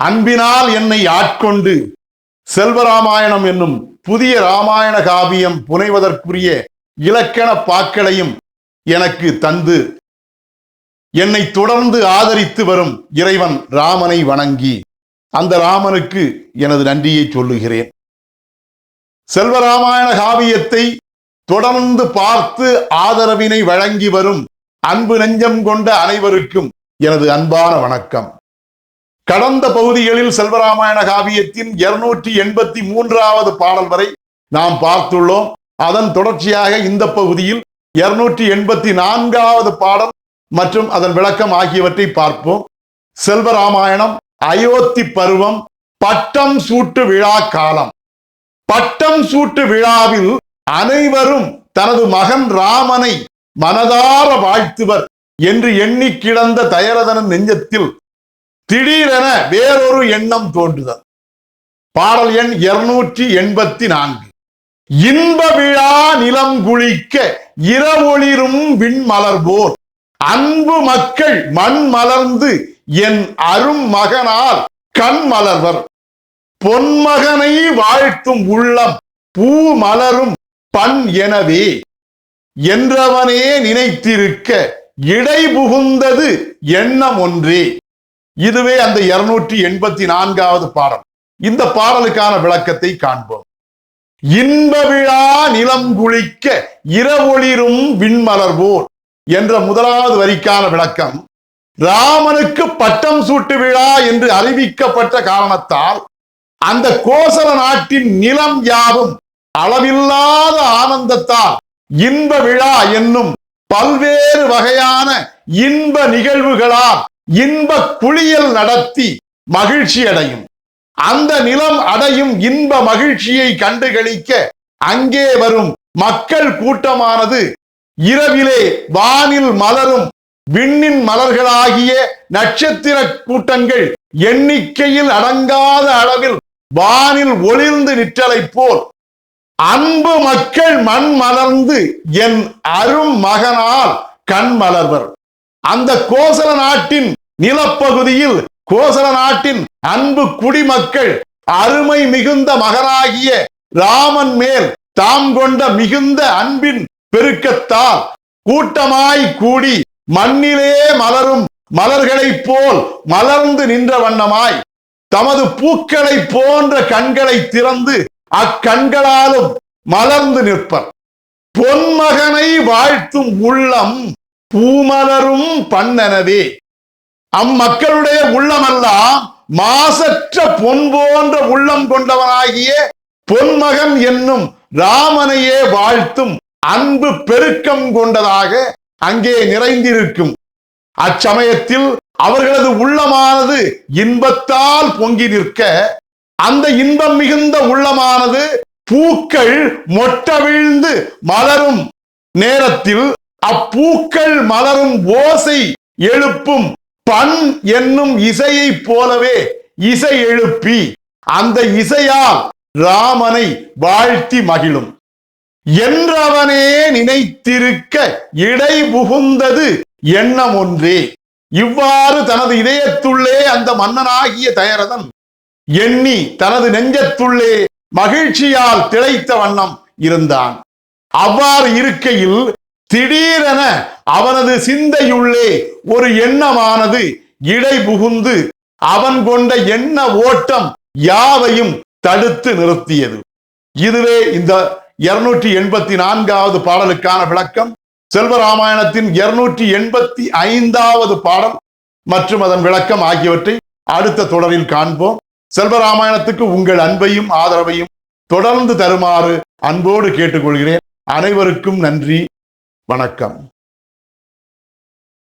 அன்பினால் என்னை ஆட்கொண்டு செல்வராமாயணம் என்னும் புதிய ராமாயண காவியம் புனைவதற்குரிய இலக்கண பாக்களையும் எனக்கு தந்து என்னை தொடர்ந்து ஆதரித்து வரும் இறைவன் ராமனை வணங்கி அந்த ராமனுக்கு எனது நன்றியை சொல்லுகிறேன். செல்வராமாயண காவியத்தை தொடர்ந்து பார்த்து ஆதரவினை வழங்கி வரும் அன்பு நெஞ்சம் கொண்ட அனைவருக்கும் எனது அன்பான வணக்கம். கடந்த பகுதிகளில் செல்வராமாயண காவியத்தின் இருநூற்றி எண்பத்தி மூன்றாவது பாடல் வரை நாம் பார்த்துள்ளோம். அதன் தொடர்ச்சியாக இந்த பகுதியில் இருநூற்றி எண்பத்தி நான்காவது பாடல் மற்றும் அதன் விளக்கம் ஆகியவற்றை பார்ப்போம். செல்வராமாயணம் அயோத்தி பருவம் பட்டம் சூட்டு விழா காலம். பட்டம் சூட்டு விழாவில் அனைவரும் தனது மகன் ராமனை மனதார வாழ்த்துவர் என்று எண்ணி கிடந்த தயரதனன் நெஞ்சத்தில் திடீரென வேறொரு எண்ணம் தோன்றுதல். பாடல் எண் இருநூற்றி எண்பத்தி நான்கு இன்ப விழா நிலம் குளிக்க இரவொளிரும் விண்மலர்வோர் அன்பு மக்கள் மண் மலர்ந்து என் அரும் மகனால் கண் மலர்வர். பொன்மகனை வாழ்த்தும் உள்ளம் பூ மலரும் பண் எனவே. என்றவனே நினைத்திருக்க இடை புகுந்தது எண்ணம் ஒன்றே. இதுவே அந்த இருநூற்றி எண்பத்தி நான்காவது பாடல். இந்த பாடலுக்கான விளக்கத்தை காண்போம். இன்ப விழா நிலம் குளிக்க இரவொளிரும் விண்மலர்வோர் என்ற முதலாவது வரிக்கான விளக்கம் ராமனுக்கு பட்டம் சூட்டு விழா என்று அறிவிக்கப்பட்ட காரணத்தால் அந்த கோசல நாட்டின் நிலம் யாவும் அளவில்லாத ஆனந்தத்தால் இன்ப விழா என்னும் பல்வேறு வகையான இன்ப நிகழ்வுகளால் இன்ப குளியல் நடத்தி மகிழ்ச்சி அடையும். அந்த நிலம் அடையும் இன்ப மகிழ்ச்சியை கண்டுகளிக்க அங்கே வரும் மக்கள் கூட்டமானது இரவிலே வானில் மலரும் விண்ணின் மலர்களாகிய நட்சத்திர கூட்டங்கள் எண்ணிக்கையில் அடங்காத அளவில் வானில் ஒளிர்ந்து நிற்றலைப் போல். அன்பு மக்கள் மண் மலர்ந்து என் அரும் மகனால் கண் மலர்வர். அந்த கோசல நாட்டின் நிலப்பகுதியில் கோசல நாட்டின் அன்பு குடிமக்கள் அருமை மிகுந்த மகனாகிய ராமன் மேல் தாம் கொண்ட மிகுந்த அன்பின் பெருக்கத்தால் கூட்டமாய் கூடி மண்ணிலே மலரும் மலர்களைப் போல் மலர்ந்து நின்ற வண்ணமாய் தமது பூக்களை போன்ற கண்களை திறந்து அக்கண்களாலும் மலர்ந்து நிற்பர். பொன்மகனை வாழ்த்தும் உள்ளம் பூமலரும் பண்ணனவே அம்மக்களுடைய உள்ளமெல்லாம் மாசற்ற பொன் போன்ற உள்ளம் கொண்டவனாகிய பொன்மகன் என்னும் ராமனையே வாழ்த்தும் அன்பு பெருக்கம் கொண்டதாக அங்கே நிறைந்திருக்கும். அச்சமயத்தில் அவர்களது உள்ளமானது இன்பத்தால் பொங்கி நிற்க அந்த இன்பம் மிகுந்த உள்ளமானது பூக்கள் மொட்டவிழ்ந்து மலரும் நேரத்தில் அப்பூக்கள் மலரும் ஓசை எழுப்பும் பண் என்னும் இசையைப் போலவே இசை எழுப்பி அந்த இசையால் ராமனை வாழ்த்தி மகிழும். என்றவனே நினைத்திருக்க இடை புகுந்தது எண்ணம் ஒன்றே. இவ்வாறு தனது இதயத்துள்ளே அந்த மன்னனாகிய தயரதன் எண்ணி தனது நெஞ்சத்துள்ளே மகிழ்ச்சியால் திளைத்த வண்ணம் இருந்தான். அவ்வாறு இருக்கையில் திடீரென அவனது சிந்தையுள்ளே ஒரு எண்ணமானது இடை புகுந்து அவன் கொண்ட எண்ண ஓட்டம் யாவையும் தடுத்து நிறுத்தியது. இதுவே இந்த இருநூற்றி எண்பத்தி நான்காவது பாடலுக்கான விளக்கம். செல்வராமாயணத்தின் இருநூற்றி எண்பத்தி ஐந்தாவது பாடல் மற்றும் அதன் விளக்கம் ஆகியவற்றை அடுத்த தொடரில் காண்போம். செல்வராமாயணத்துக்கு உங்கள் அன்பையும் ஆதரவையும் தொடர்ந்து தருமாறு அன்போடு கேட்டுக்கொள்கிறேன். அனைவருக்கும் நன்றி. வணக்கம்.